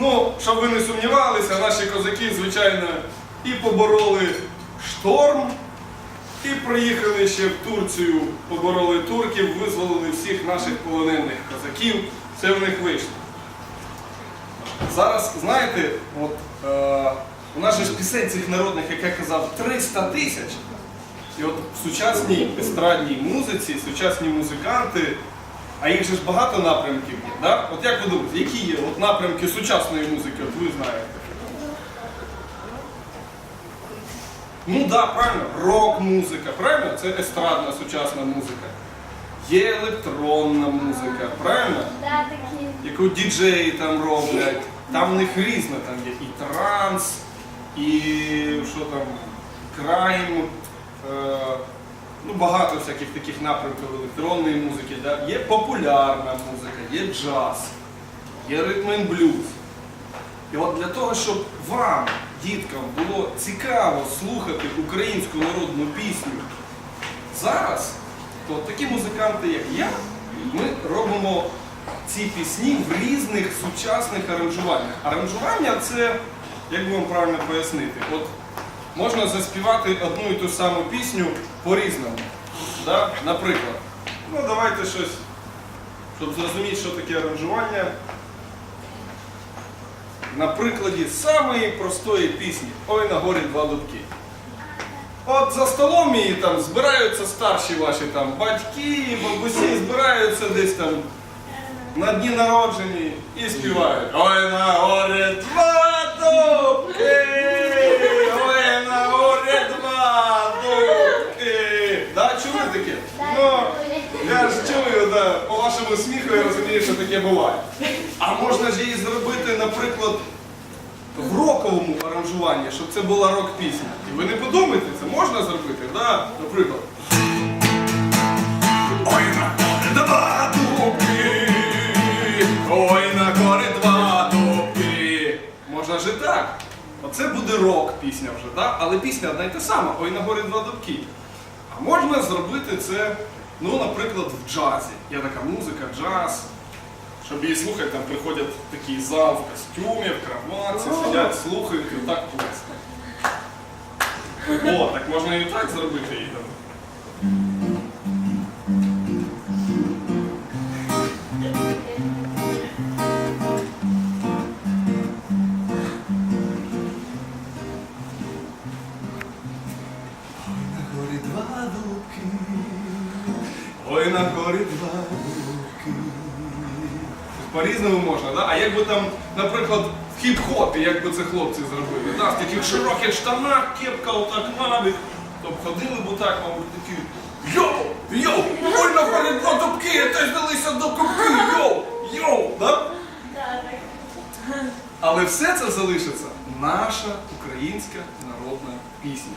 Ну, щоб ви не сумнівалися, наші козаки, звичайно, і побороли шторм і приїхали ще в Турцію, побороли турків, визволили всіх наших полонених козаків. Це в них вийшло. Зараз, знаєте, от, е, у нас ж пісень цих народних, як я казав, 300 тисяч. І от в сучасній естрадній музиці, сучасні музиканти, а їх же ж багато напрямків є. Да? От як ви думаєте, які є от напрямки сучасної музики, от ви знаєте? Ну так, да, правильно, рок-музика, правильно? Це естрадна сучасна музика. Є електронна музика, правильно? Яку діджеї там роблять. Там в них різне, там є і транс, і що там, крайм, е, ну багато всяких таких напрямків електронної музики. Да? Є популярна музика, є джаз, є ритм блюз. І от для того, щоб вам, діткам, було цікаво слухати українську народну пісню зараз, то такі музиканти, як я, ми робимо ці пісні в різних сучасних аранжуваннях. Аранжування це, як би вам правильно пояснити, от можна заспівати одну і ту саму пісню по-різному. Да? Наприклад, ну давайте щось, щоб зрозуміти, що таке аранжування. На прикладі самої простої пісні Ой на горі два дубки. От за столом і там збираються старші ваші там батьки, бабусі, збираються десь там на дні народжені і співають. Ой на горі два дубки, ой на горі два дубки. Да, чули таке? Ну, я ж чую, да, по вашому сміху я розумію, що таке буває. А можна ж її зробити, наприклад, в роковому аранжуванні, щоб це була рок-пісня. І ви не подумайте, це можна зробити, да? наприклад. Ой, на горі два дубки, ой, на горі два дубки. Можна ж і так. Оце буде рок-пісня вже, да? але пісня одна й та сама, ой, на горі два дубки. А можна зробити це, ну, наприклад, в джазі. Є така музика, джаз. Щоб її слухати, там приходять такий зал в костюмі, в кроватці, сидять, слухають і так плескають. О, так можна і так зробити її там. На горі два дубки, Ой, на горі два дубки. По-різному можна, да? А як би там, наприклад, в хіп-хопі, як би це хлопці зробили? Да? В таких широких штанах, кепка отак набіг, то б ходили б отак, мабуть, такі. Йоу! Йоу! На горі два дубки, теж далися до кубки! Йоу! Йоу! Да. Але все це залишиться наша українська народна пісня.